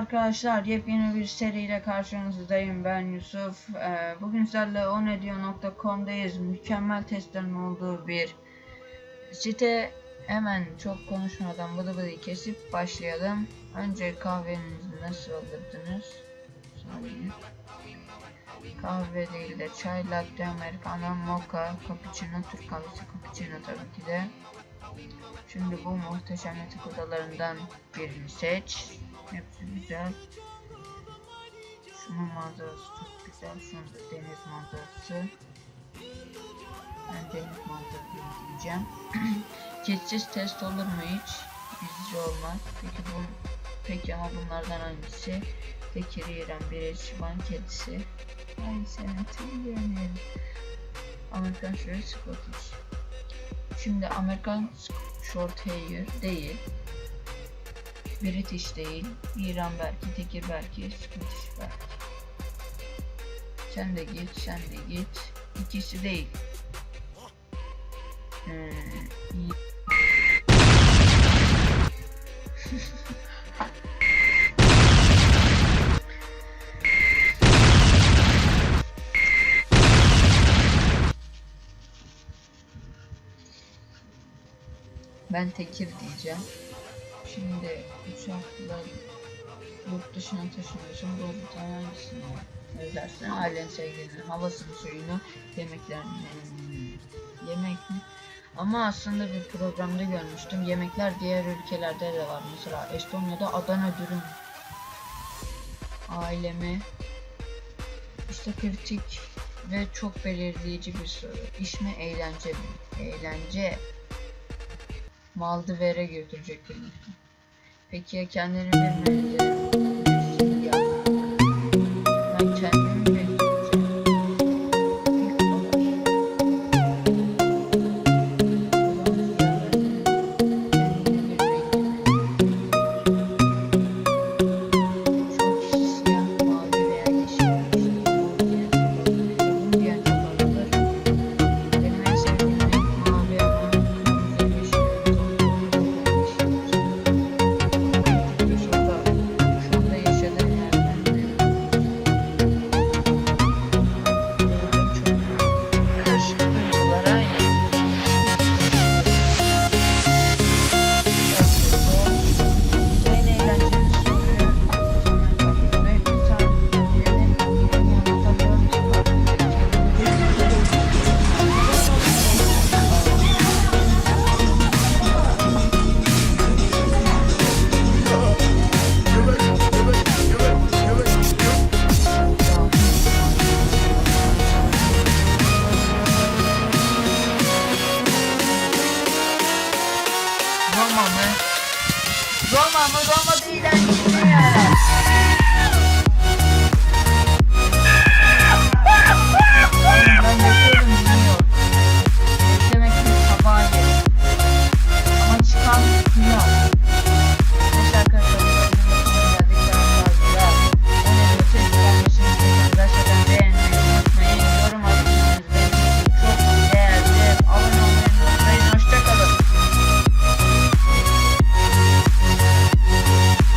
arkadaşlar yepyeni bir seriyle karşınızdayım ben Yusuf. Ee, bugün sizlerle onedio.com'dayız. Mükemmel testlerin olduğu bir site. Hemen çok konuşmadan bıdı bıdı kesip başlayalım. Önce kahvenizi nasıl alırdınız? Kahve değil de çay, latte, americano, mocha, cappuccino, Türk kahvesi, cappuccino tabii ki de. Şimdi bu muhteşem yatak odalarından birini seç. Hepsi güzel. Şunun manzarası çok güzel. Şunun da deniz manzarası. Ben deniz manzarası diyeceğim. Ketsiz test olur mu hiç? Bizce olmaz. Peki bu peki ama bunlardan hangisi? Tekir İran bir Şivan kedisi. Ay senin yerim. Amerikan Short Scottish. Şimdi Amerikan Short Hair değil. British değil. İran belki, Tekir belki, Scottish belki. Sen de git, sen de git. İkisi değil. Hmm. Ben Tekir diyeceğim. Şimdi uçakla yurt dışına taşınıyorsun. Bu hangisini özlersin? Ailen, sevgilini, havasını, suyunu, yemeklerini. Hmm, Yemek mi? Ama aslında bir programda görmüştüm. Yemekler diğer ülkelerde de var. Mesela Estonya'da Adana dürüm. Ailemi. İşte kritik ve çok belirleyici bir soru. İş mi, eğlence mi? Eğlence. Maldivere götürecek beni. Peki ya kendini bilmeyince? Roma, Roma, Roma, Roma,